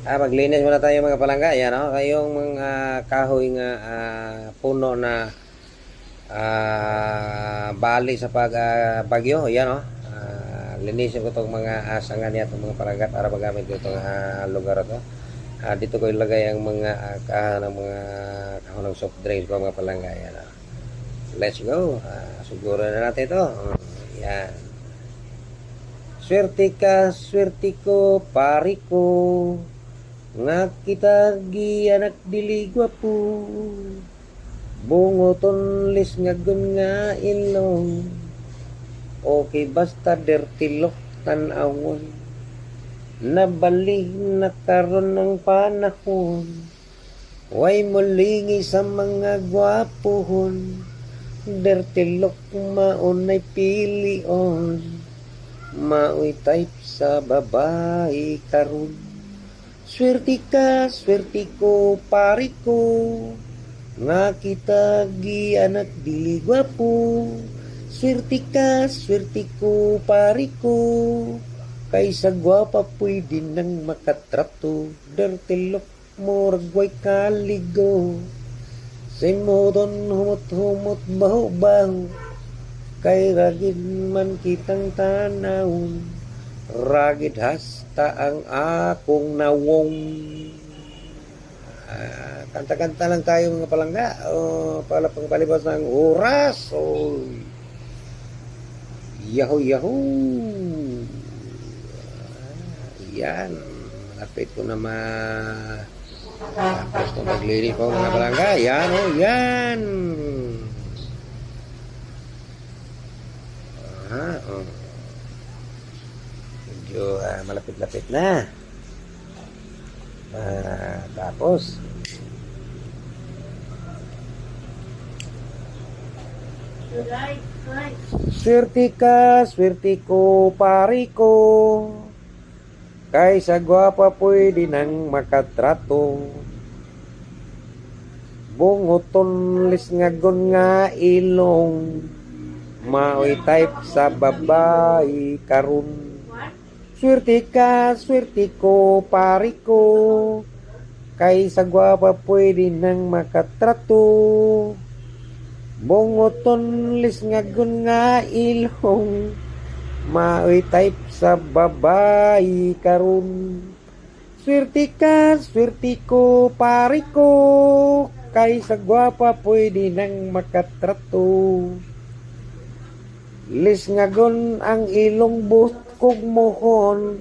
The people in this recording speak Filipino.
Ah, maglinis muna tayo mga palangga. Yan, oh. Kayong mga kahoy nga ah, puno na ah, bali sa pag ah, bagyo. Yan, oh. Ah, linisin ko itong mga asangan niya, itong mga palangga para magamit ko itong ah, lugar ito. Ah, dito ko ilagay ang mga ah, kaha ng mga kahon ng soft drinks ko mga palangga. Yan, oh. Let's go. Ah, siguro na natin ito. Yan. Swerte ka, swerte ko, pari ko. Nga kita gi anak dili gwapo. Bungoton lis nga gun nga ilong. Okay basta dirty look tanawon. Nabali na karon ng panahon. Way mulingi sa mga gwapohon. Dirty look maunay pilion. Maoy type sa babae karon. Swerte ka, swerte ko, pari ko. Nga kita gi anak dili gwapo. Swerte ka, swerte ko, pari ko. Kaysa gwapa pwede nang makatrato. Dirty look mo, ragway kaligo. Say mo don humot-humot baho-baho. Kay ragid man kitang tanawon. Ragid hasta ang akong nawong. Ah, kanta-kanta lang tayo mga palangga. O, para pangpalibas ng oras. O, yahoo, yahoo. Ah, yan. Lapit ko na ma... Tapos ko maglinis ko mga palangga. Yan o, yan. Ah, oh. Medyo ah, malapit-lapit na. Ah, tapos, swerte ka, swerte ko, pari ko. Kaysa gwapa pwede nang makatrato. Bungoton lis nga gon nga ilong. Maoy type sa babae karon. Swerte ka, swerte ko, pari ko. Kaysa gwapa pwede nang makatrato. Bungoton lis nga gun nga ilong. Maoy type sa babae karon. Swerte ka, swerte ko, pari ko. Kaysa gwapa pwede nang makatrato. Lis nga gun ang ilong buhok mohon